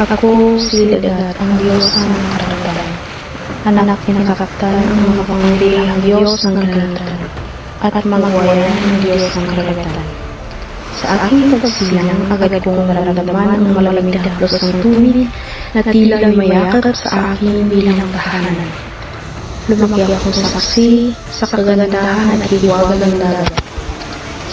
Ako si Dagat, ang Diyos ng karagatan. Anak ni nakakaptan ang mga pangangailangang Diyos ng karagatan. At magawayan ng Diyos ng karagatan. Sa aking pagsilang, agad kong nararamdaman ang malamig na haplos ng tubig na tila lumayakap sa akin bilang tahanan. Lumaki akong saksi sa kagandahan at hiwaga ng dagat.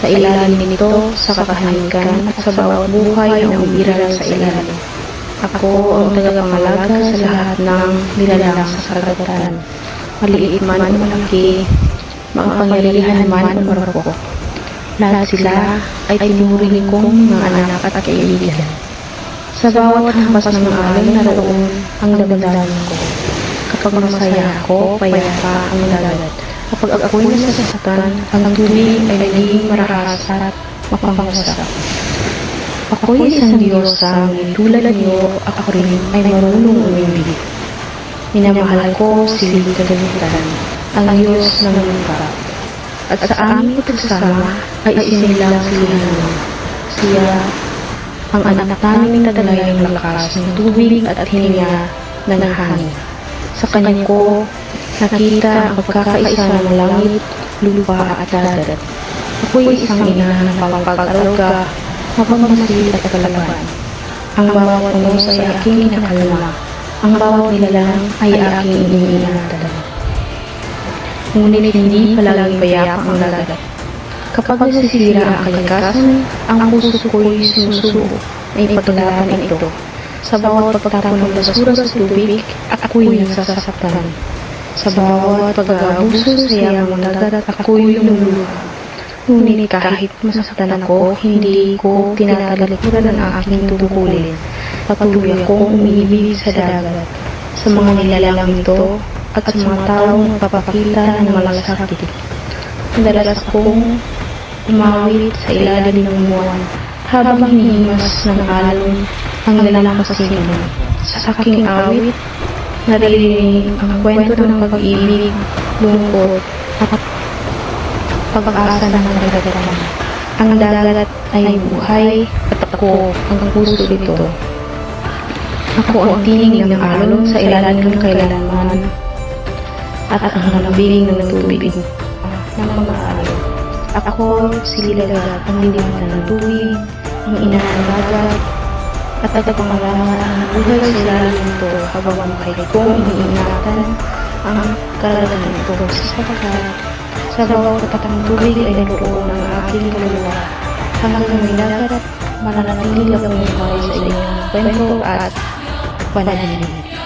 Sa ilalim nito, sa kakahanikan at sa bawat buhay na umiral sa ilalim. Ako ang tagapangalaga sa lahat ng nilalang sa karagatan. Maliit man malaki, makapangyarihan man o marupok. Lahat sila ay tinuring kong mga anak at kaibigan. Sa bawat hampas ng alon naroon ang damdamin ko. Kapag masaya ako, payapa ang dagat. Kapag ako'y nasasaktan, ang tubig ay naging marahas at mapangusap. Ako'y isang Diyosang tulad niyo, ako rin ay marunong umibig. Minamahal ko si Kalimutan, ang Diyos ng lupa. At sa aming pagsasama ay isinilang si Hino. Siya, ang anak naming taglay ng lakas ng tubig at hininga ng hangin. Sa kanya ko, nakita ang pagkakaisa ng langit, lupa at dagat. Ako'y isang ina na pangpag-aruga, mapagmasid at kalaban. Ang bawat puno ay aking inakalma. Ang bawat nilalang ay aking iniingatan. Ngunit hindi palaging payapa ang dagat. Kapag nasisira ang kalikasan, ang puso ko'y sumusubo ay paglaban ito. Sa bawat pagtapon ng basura sa tubig, ako'y nasasaktan. Sa bawat pag-aabuso sa yamang dagat, ako'y lumuluha. Ngunit kahit masaktan ako, hindi ko tinatalikuran ang aking tungkulin. Patuloy akong umiibig sa dagat, sa mga nilalang ito, at sa mga taong nagpapakita ng malasakit. Madalas akong umawit sa ilalim ng buwan, habang hinihimas ng alon ang nilalang kasinan. Sa aking awit, naririnig ang kwento ng pag-ibig, lungkot, at pag-asa ng nagdadama. Ang dagat ay buhay at ako ang puso nito. Ako ang tinig ng alon sa ilalim ng kailanman at ang halambing ng tubig ng mga alon. Ako si Lilagat, ang liwanag ng tubig, ang ina ng dagat, at tagapangalangan ang buhay sa ilalim nito habang ang buhay kong iniingatan ang karanasan nito sapagkat sa bawat katang tubig ay naroon ang aking kaluluwa. Hanggang may dagat, mananatili lang ang buhay sa inyong kwento at pananalig.